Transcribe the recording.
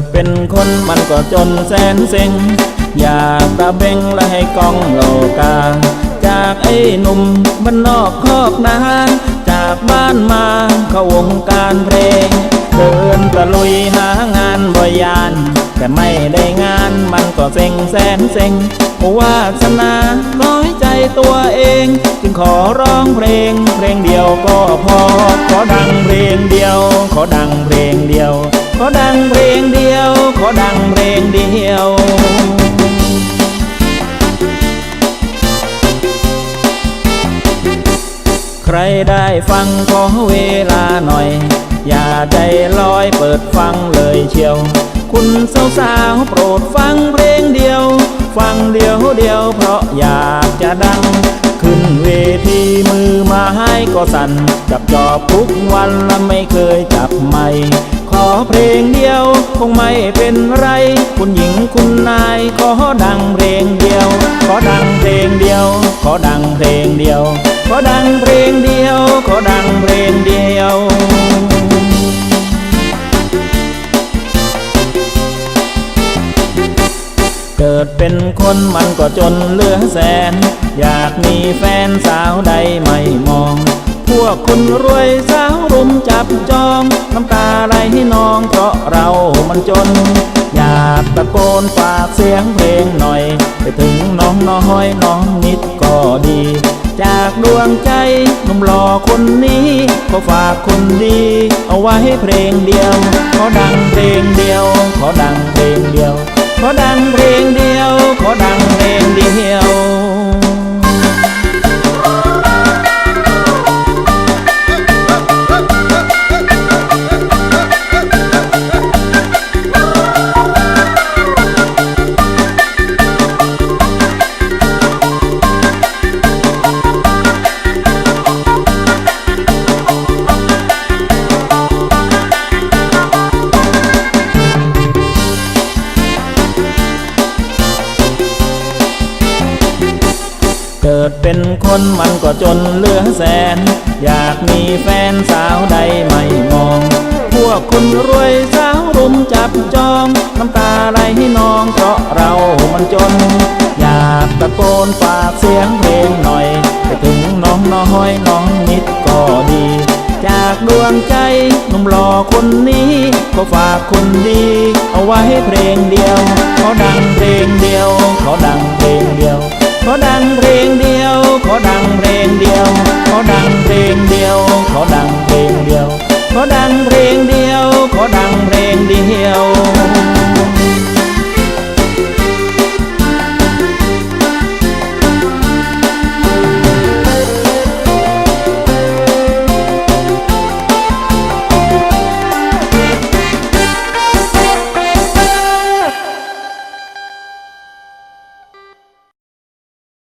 ดเป็นคนมันก็จนแสนเซ็ง อยากตะเบงและให้กองโลกา จากไอ้หนุ่มบ้านนอกคอกนาจากบ้านมาเข้าวงการเพลง เดินตะลุยหางานบอยาน แต่ไม่ได้งานมันก็เซ็งแสนเซ็งวาสนาน้อยใจตัวเอง จึงขอร้องเพลง เพลงเดียวก็พอ ขอดังเพลงเดียว ขอดังเพลงเดียว ขอดังเพลงเดียว ขอดังเพลงเดียวใครได้ฟังขอเวลาหน่อย อย่าใจลอยเปิดฟังเลยเชียว คุณสาวๆโปรดฟังเพลงเดียว ฟังเดียวเดียวเพราะอยากจะดัง เวทีมือมาให้ก็สั่นจับจอบทุกวันและไม่เคยจับไม่ ขอเพลงเดียวคงไม่เป็นไร คุณหญิงคุณนาย ขอดังเพลงเดียว ขอดังเพลงเดียว ขอดังเพลงเดียว ขอดังเพลงเดียว ขอดังเพลงเดียวเกิดเป็นคนมันก็จนเหลือแสน อยากมีแฟนสาวใดไม่มอง พวกคนรวยสาวรุมจับจอง น้ำตาไหลให้นองเพราะเรามันจน อยากตะโกนฝากเสียงเพลงหน่อย ไปถึงน้องน้อยน้องนิดก็ดี จากดวงใจนุ่มหล่อคนนี้ขอฝากคนดี เอาไว้เพลงเดียว ขอดังเพลงเดียว ขอดังเพลงเดียว ขอดังเพลงเดียว ขอดังเพลง เกิดเป็นคนมันก็จนเหลือแสน อยากมีแฟนสาวใดไม่มอง พวกคนรวยสาวรุมจับจอง น้ำตาไหลให้นองเพราะเรามันจน อยากตะโกนฝากเสียงเพลงหน่อย ไปถึงน้องน้อยน้องนิดก็ดี จากดวงใจหนุ่มหล่อคนนี้ ก็ฝากคนดี เอาไว้เพลงเดียว เขอดังเพลงเดียว เขอดังเพลงเดียวเขอดัง ดังเพลงเดียว